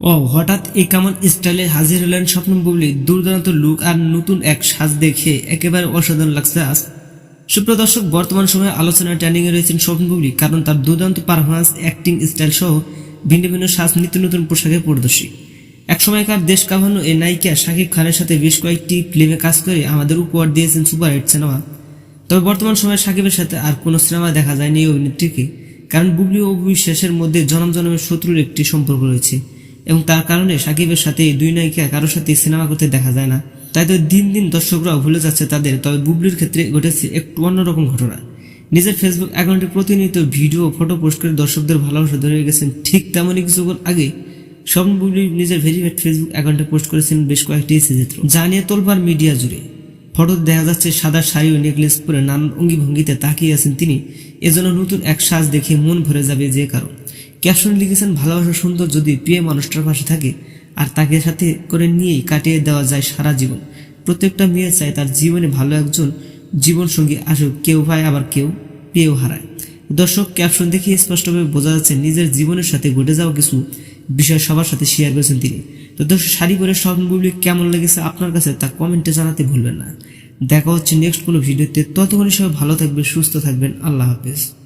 ও, হঠাৎ এই কেমন স্টাইলে হাজির হলেন স্বপ্ন বুবলি, দুর্দান্ত লুক আর নতুন এক সাজ দেখে একেবারে অসাধারণ লাগছে আজ। সুপ্রদর্শক বর্তমান সময়ে আলোচনায় এ রয়েছেন স্বপ্ন বুবলি, কারণ তার দুর্দান্ত পারফরমেন্স অ্যাক্টিং স্টাইল সহ ভিন্ন ভিন্ন সাজ নিত্য নতুন পোশাকে পরিদর্শী। একসময়কার দেশ কাভানো এই নায়িকা শাকিব খানের সাথে বেশ কয়েকটি ফিল্মে কাজ করে আমাদের উপহার দিয়েছেন সুপার হিট সিনেমা। তবে বর্তমান সময়ে সাকিবের সাথে আর কোনো সিনেমা দেখা যায়নি এই অভিনেত্রীকে, কারণ বুবলি ও বিশ্বাসের মধ্যে জনম জনমের শত্রুর একটি সম্পর্ক রয়েছে। এবং তার কারণে সাকিবের সাথে দুই নায়িকা কারোর সাথে সিনেমা করতে দেখা যায় না। তাই তো দিন দিন দর্শকরাও ভুলে যাচ্ছে তাদের, তবে বুবলির ক্ষেত্রে ঘটেছে একটু অন্যরকম ঘটনা। নিজের ফেসবুক অ্যাকাউন্টে প্রতিনিয়ত ভিডিও ফটো পোস্ট করে দর্শকদের ভালোবাসা ধরে গেছেন ঠিক তেমনই কিছুক্ষণ আগে স্বপ্ন বুবলি নিজের ভেরিফাইড ফেসবুক অ্যাকাউন্টে পোস্ট করেছেন বেশ কয়েকটি চিত্র যা নিয়ে তোলবার মিডিয়া জুড়ে। ফটো দেখা যাচ্ছে সাদা শাড়ি ও নেকলেস পরে নানান অঙ্গি ভঙ্গিতে তাকিয়ে আছেন তিনি। এজন্য নতুন এক সাজ দেখে মন ভরে যাবে যে কারণ ক্যাপশন লিখেছেন, ভালোবাসা সুন্দর যদি প্রিয় মানুষটার পাশে থাকে, আর তাকে সাথে করে নিয়েই কাটিয়ে দেওয়া যায় সারা জীবন। প্রত্যেকটা মেয়ে চায় তার জীবনে ভালো একজন জীবনসঙ্গী আসুক, কেউ পায়, আবার কেউ পেয়েও হারায়। দর্শক, ক্যাপশন দেখে স্পষ্টভাবে বোঝা যাচ্ছে নিজের জীবনের সাথে ঘটে যাওয়া কিছু বিষয় সবার সাথে শেয়ার করেছেন তিনি। তো দর্শক, শাড়ি পরে স্বপ্নগুলি কেমন লেগেছে আপনার কাছে তা কমেন্টে জানাতে ভুলবেন না। দেখা হচ্ছে নেক্সট কোনো ভিডিওতে ততক্ষণই সবাই ভালো থাকবে সুস্থ থাকবেন। আল্লাহ হাফেজ।